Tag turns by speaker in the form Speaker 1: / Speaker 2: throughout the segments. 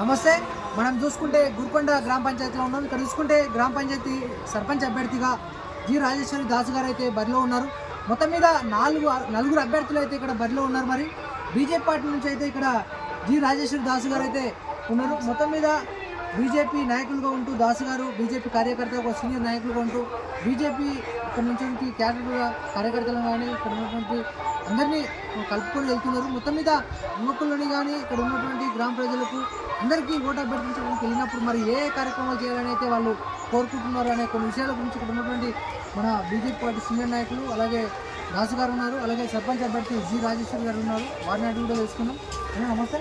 Speaker 1: నమస్తే. మనం చూసుకుంటే గురుకొండ గ్రామ పంచాయతీలో ఉన్నాం. ఇక్కడ చూసుకుంటే గ్రామ పంచాయతీ సర్పంచ్ అభ్యర్థిగా జి రాజేశ్వరి దాస్ గారు అయితే బరిలో ఉన్నారు. మొత్తం మీద నాలుగు నలుగురు అభ్యర్థులు అయితే ఇక్కడ బరిలో ఉన్నారు మరి. బీజేపీ పార్టీ నుంచి అయితే ఇక్కడ జి రాజేశ్వరి దాస్ గారు అయితే ఉన్నారు. మొత్తం మీద బీజేపీ నాయకులుగా ఉంటూ దాస్ గారు బీజేపీ కార్యకర్త ఒక సీనియర్ నాయకులుగా ఉంటూ బీజేపీ ఇక్కడ నుంచి క్యాడర్గా కార్యకర్తలను కానీ ఇక్కడ ఉన్నటువంటి అందరినీ కలుపుకొని వెళ్తున్నారు. మొత్తం మీద యువకులని కానీ ఇక్కడ ఉన్నటువంటి గ్రామ ప్రజలకు అందరికీ ఓటు అభ్యర్థించడానికి వెళ్ళినప్పుడు మరి ఏ కార్యక్రమాలు చేయాలని అయితే వాళ్ళు కోరుకుంటున్నారు అనే కొన్ని విషయాల గురించి ఇక్కడ ఉన్నటువంటి మన బీజేపీ పార్టీ సీనియర్ నాయకులు అలాగే దాసు గారు ఉన్నారు అలాగే సర్పంచ్ అభ్యర్థి జి రాజేశ్వర్ గారు ఉన్నారు. వారిని అడిగి కూడా తెలుసుకున్నాం నమస్తే.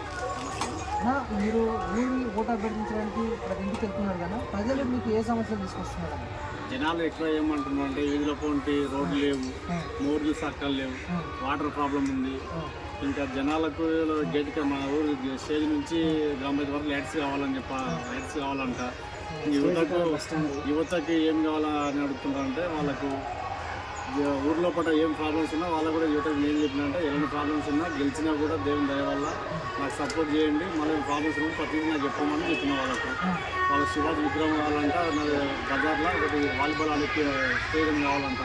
Speaker 1: మీరు ఊరి ఓటు అభ్యర్థించడానికి ఇంటికి వెళ్తున్నారు కదా ప్రజలు మీకు ఏ సమస్యలు తీసుకొస్తున్నారు?
Speaker 2: జనాలు ఎక్కువ ఏమంటున్నారు అంటే వీధిలో పోంటి రోడ్లు లేవు మోర్లు సర్కల్ లేవు వాటర్ ప్రాబ్లం ఉంది. ఇంకా జనాలకు గేట్ మా ఊరు స్టేజ్ నుంచి గ్రామ వరకు లైట్స్ కావాలని చెప్ప లైట్స్ కావాలంట. యువతకు యువతకి ఏం కావాలని అడుగుతున్నారంటే వాళ్ళకు ఊర్లో పట్ల ఏం ప్రాబ్లమ్స్ ఉన్నా వాళ్ళకు కూడా యువతకు నేను చెప్పిన అంటే ఎలాంటి ప్రాబ్లమ్స్ ఉన్నా గెలిచినా కూడా దేవుని దయ వల్ల నాకు సపోర్ట్ చేయండి. మళ్ళీ ప్రాబ్లమ్స్ ఉన్న ప్రతిదీ నాకు చెప్పమని చెప్పిన వాళ్ళకు. వాళ్ళ శివాజీ విగ్రహం కావాలంట నా బజార్లో ఒకటి వాలీబాల్ ఆడే స్టేడియం కావాలంట.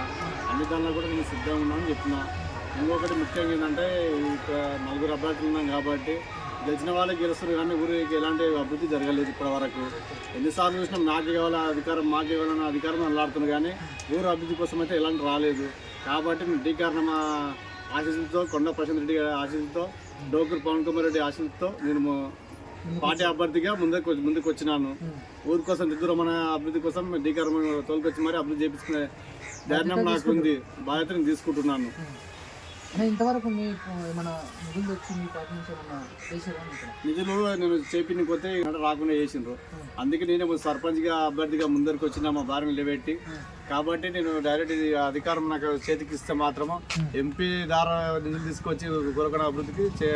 Speaker 2: అన్ని దానిలో కూడా నేను సిద్ధంగా ఉన్నామని చెప్పిన. ఇంకొకటి ముఖ్యంగా ఏంటంటే ఇక నలుగురు అభ్యర్థులు ఉన్నాం కాబట్టి గెలిచిన వాళ్ళకి గెలుస్తారు కానీ ఊరికి ఎలాంటి అభివృద్ధి జరగలేదు ఇప్పటి వరకు. ఎన్నిసార్లు చూసినా నాకే కావాలా అధికారం మాకే కావాలన్న అధికారం అల్లాడుతున్నారు కానీ ఊరు అభివృద్ధి కోసం అయితే ఎలాంటి రాలేదు. కాబట్టి నేను డీ కారణం ఆశీస్సులతో కొండ ప్రశాంత్ రెడ్డి గారి ఆశీస్సులతో డోకర్ పవన్ కుమార్ రెడ్డి ఆశీస్సులతో నేను పార్టీ అభ్యర్థిగా ముందుకు ముందుకు వచ్చినాను. ఊరి కోసం మన అభివృద్ధి కోసం డీకారం తోలుకొచ్చి మరి అభివృద్ధి చేపించుకునే ధైర్యం నాకు ఉంది. బాధ్యతను తీసుకుంటున్నాను.
Speaker 1: ఇంతవరకు మీ ఏమైనా నిధులు వచ్చి మీ పార్టీ నుంచి ఏమన్నా చేశారా ఇక్కడ?
Speaker 2: నిధులు నేను చేపిన కొత్త రాకుండా చేసిండ్రు. అందుకే నేను సర్పంచ్గా అభ్యర్థిగా ముందరికి వచ్చిన మా భార్యను నిలబెట్టి కాబట్టి నేను డైరెక్ట్ ఇది అధికారం నాకు చేతికి ఇస్తే మాత్రము ఎంపీ ద్వారా నిధులు తీసుకొచ్చి గురకొండ అభివృద్ధికి చే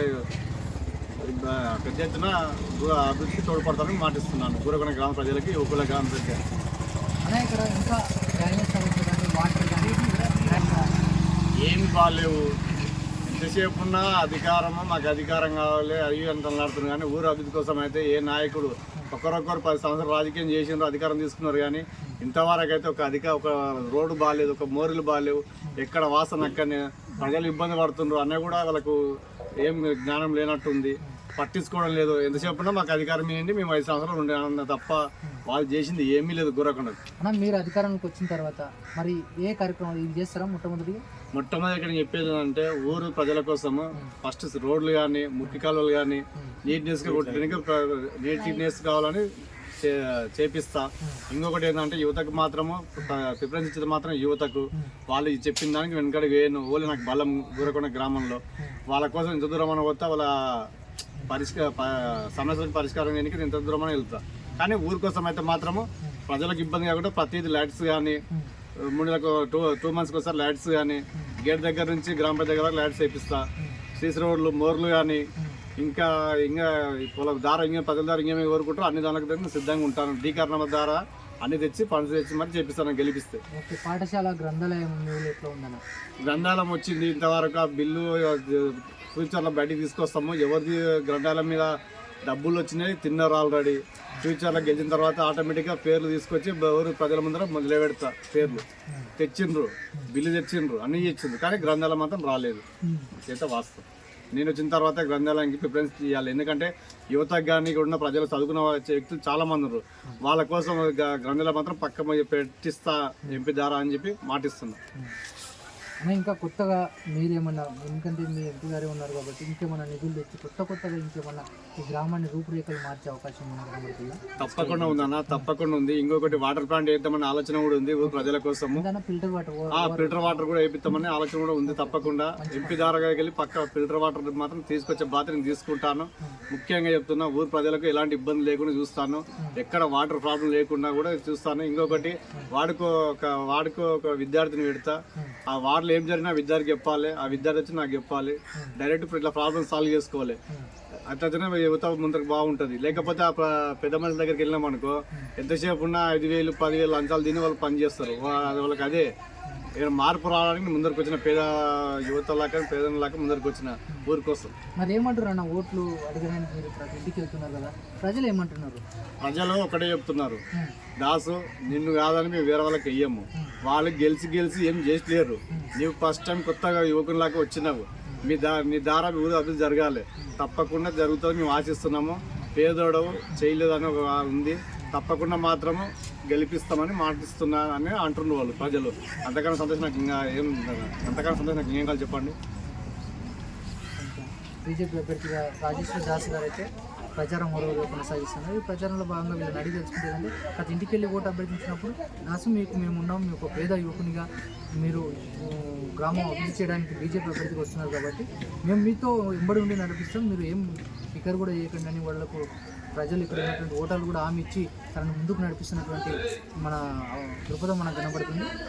Speaker 2: పెద్ద ఎత్తున అభివృద్ధికి తోడ్పడతానని మాటిస్తున్నాను. గురకొండ గ్రామ ప్రజలకి యువకుల గ్రామ ప్రజలకి.
Speaker 1: ఇక్కడ ఇంకా డ్రైనేజ్ సమస్య కానీ వాటర్ కానీ
Speaker 2: ఏమి బాగాలేవు ఎంతసేపు ఉన్నా అధికారము మాకు అధికారం కావాలి అవి అంత నడుతున్నారు. కానీ ఊరు అభివృద్ధి కోసం అయితే ఏ నాయకుడు ఒకరొకరు పది సంవత్సరాలు రాజకీయం చేసిండ్రు అధికారం తీసుకున్నారు కానీ ఇంతవరకు అయితే ఒక అధిక ఒక రోడ్డు బాగాలేదు ఒక మోరీలు బాగాలేవు. ఎక్కడ వాసన అక్కడనే ప్రజలు ఇబ్బంది పడుతుండ్రు అన్న కూడా వాళ్ళకు ఏం జ్ఞానం లేనట్టుంది. పట్టించుకోవడం లేదు. ఎంతసేపు మాకు అధికారం ఏంటి మేము ఐదు సంవత్సరాలు ఉండే తప్ప వాళ్ళు చేసింది ఏమీ లేదు గురకుండా
Speaker 1: అన్న మీరు అధికారానికి వచ్చిన తర్వాత మరి ఏ కార్యక్రమాలు ఇవి చేస్తారా మొట్టమొదటిగా?
Speaker 2: మొట్టమొదటి ఇక్కడ చెప్పేది అంటే ఊరు ప్రజల కోసము ఫస్ట్ రోడ్లు కానీ మురికి కాలువలు కానీ నీట్నెస్ నీట్నెస్ కావాలని చేపిస్తా. ఇంకొకటి ఏంటంటే యువతకు మాత్రము ప్రిఫరెన్స్ ఇచ్చేది మాత్రం యువతకు. వాళ్ళు చెప్పిన దానికి వెనకడికి వేయను. ఓన్లీ నాకు బలం దూరకొండ గ్రామంలో. వాళ్ళ కోసం ఇంత దూరం అని పోతే వాళ్ళ పరిష్కార సమస్యలకు పరిష్కారం చేయడానికి ఇంత దూరం అని వెళ్తా. కానీ ఊరి కోసం అయితే మాత్రము ప్రజలకు ఇబ్బంది కాకుండా ప్రతిదీ లైట్స్ కానీ మూడు నెలలకు టూ టూ మంత్స్కి ఒకసారి లైట్స్ కానీ గేట్ దగ్గర నుంచి గ్రామ పంచాయతీ దగ్గర వరకు లైట్స్ వేపిస్తా. సీసీ రోడ్లు మోర్లు కానీ ఇంకా ఇంకా పొల దార ఇంకా ప్రజల ద్వారా ఇంకేమి కోరుకుంటారో అన్ని దానికి దగ్గర సిద్ధంగా ఉంటాను. డీకరణ ద్వారా అన్ని తెచ్చి ఫండ్స్ తెచ్చి మరి చేపిస్తాను గెలిపిస్తే.
Speaker 1: పాఠశాల గ్రంథాలయం
Speaker 2: గ్రంథాలయం వచ్చింది ఇంతవరకు ఆ బిల్లు ఫ్యూచర్లో బయటికి తీసుకొస్తాము. ఎవరిది గ్రంథాలయం మీద డబ్బులు వచ్చినాయి తిన్నారు ఆల్రెడీ. ఫ్యూచర్లో గెలిచిన తర్వాత ఆటోమేటిక్గా పేర్లు తీసుకొచ్చి ఎవరు ప్రజల ముందర మొదలుపెడతా పేర్లు. తెచ్చిండ్రు. బిల్లు తెచ్చిండ్రు. అన్నీ తెచ్చిండ్రు కానీ గ్రంథాలయం మాత్రం రాలేదు. అయితే వాస్తవం. నేను వచ్చిన తర్వాత గ్రంథాలయానికి ప్రిఫరెన్స్ ఇవ్వాలి ఎందుకంటే యువత కానీ ఉన్న ప్రజలు చదువుకున్న వ్యక్తులు చాలా మంది ఉన్నారు వాళ్ళ కోసం గ్రంథాలయం మాత్రం పక్క పెట్టిస్తా ఎంపీ ద్వారా అని చెప్పి మాటిస్తున్నా.
Speaker 1: ఇంకా కొత్తగా మీరేమన్నా ఎందుకంటే మీ ఎంపీ గారే ఉన్నారు కాబట్టి ఇంకేమన్నా నిధులు తెచ్చి కొత్త కొత్తగా ఇంకేమన్నా ఈ గ్రామాన్ని రూపురేఖలు మార్చే అవకాశం ఉంది కనబడుతుందా
Speaker 2: తప్పకుండా ఉందన్న తప్పకుండా ఉంది. ఇంకొకటి వాటర్ ప్లాంట్ వేద్దామని ఆలోచన కూడా ఉంది ఊరు ప్రజల
Speaker 1: ఏదైనా ఫిల్టర్ వాటర్
Speaker 2: ఆ ఫిల్టర్ వాటర్ కూడా వేపిస్తామని ఆలోచన కూడా ఉంది తప్పకుండా. ఎంపీ దారాగా వెళ్ళి పక్క ఫిల్టర్ వాటర్ మాత్రం తీసుకొచ్చే బాధ్యత నేను తీసుకుంటాను. ముఖ్యంగా చెప్తున్నా ఊరు ప్రజలకు ఎలాంటి ఇబ్బంది లేకుండా చూస్తాను. ఎక్కడ వాటర్ ప్రాబ్లం లేకుండా కూడా చూస్తాను. ఇంకొకటి వాడుకో ఒక వాడుకో ఒక విద్యార్థిని పెడతా. ఆ వార్డులో ఏం జరిగినా విద్యార్థికి చెప్పాలి ఆ విద్యార్థి వచ్చి నాకు చెప్పాలి. డైరెక్ట్ ఇప్పుడు ఇట్లా ప్రాబ్లమ్ సాల్వ్ చేసుకోవాలి. అట్లనే యువత ముందరకు బాగుంటుంది. లేకపోతే ఆ పెద్ద మనుషుల దగ్గరికి వెళ్ళినాం అనుకో ఎంతసేపు ఉన్నా ఐదు వేలు పదివేలు లంచాలు తిని వాళ్ళు పని చేస్తారు. వాళ్ళకి అదే. ఇక్కడ మార్పు రావడానికి ముందరికి వచ్చిన పేద యువతలాక పేదలాక ముందరికి వచ్చిన ఊరి కోసం
Speaker 1: మరి ఏమంటారు అన్న ఓట్లు అడగడానికి మీరు ప్రతి ఇంటికి వెళ్తున్నారు కదా ప్రజలు ఏమంటున్నారు?
Speaker 2: ప్రజలు ఒకటే చెప్తున్నారు. దాసు నిన్ను కాదని మేము వేరే వాళ్ళకి వెయ్యము. వాళ్ళు గెలిచి గెలిచి ఏం చేసలేరు నీవు ఫస్ట్ టైం కొత్తగా యువకునిలాగా వచ్చినావు. మీ దా నీ ద్వారా ఊరు అభివృద్ధి జరగాలి. తప్పకుండా జరుగుతుంది మేము ఆశిస్తున్నాము. పేదోడవు చేయలేదని ఒక ఉంది. తప్పకుండా మాత్రము గెలిపిస్తామని మాటిస్తున్నా అని అంటున్నారు వాళ్ళు ప్రజలు. అంతకన్నా సంతోషం నాకు ఇంకా ఏం అంతకన్నా సంతోషం నాకు ఏం కాదు చెప్పండి?
Speaker 1: బీజేపీ అభ్యర్థిగా రాజేశ్వర దాస్ గారు అయితే ప్రచారం మరోగా కొనసాగిస్తున్నారు. ఈ ప్రచారంలో భాగంగా వీళ్ళని అడిగి తెలుసుకుంటే ప్రతి ఇంటికి వెళ్ళి ఓటు అభ్యర్థించినప్పుడు దాసు మీకు మేము ఉన్నాం మీ ఒక పేద యువకునిగా మీరు గ్రామం అభివృద్ధి చేయడానికి బీజేపీ అభ్యర్థికి వస్తున్నారు కాబట్టి మేము మీతో ఎంబడి ఉండి నడిపిస్తాం మీరు ఏం ఇక్కడ కూడా చేయకండి అని వాళ్ళకు ప్రజలు ఇక్కడ ఉన్నటువంటి ఓటర్లు కూడా హామీ ఇచ్చి తనను ముందుకు నడిపిస్తున్నటువంటి మన దృక్పథం మనకు కనబడుతుంది.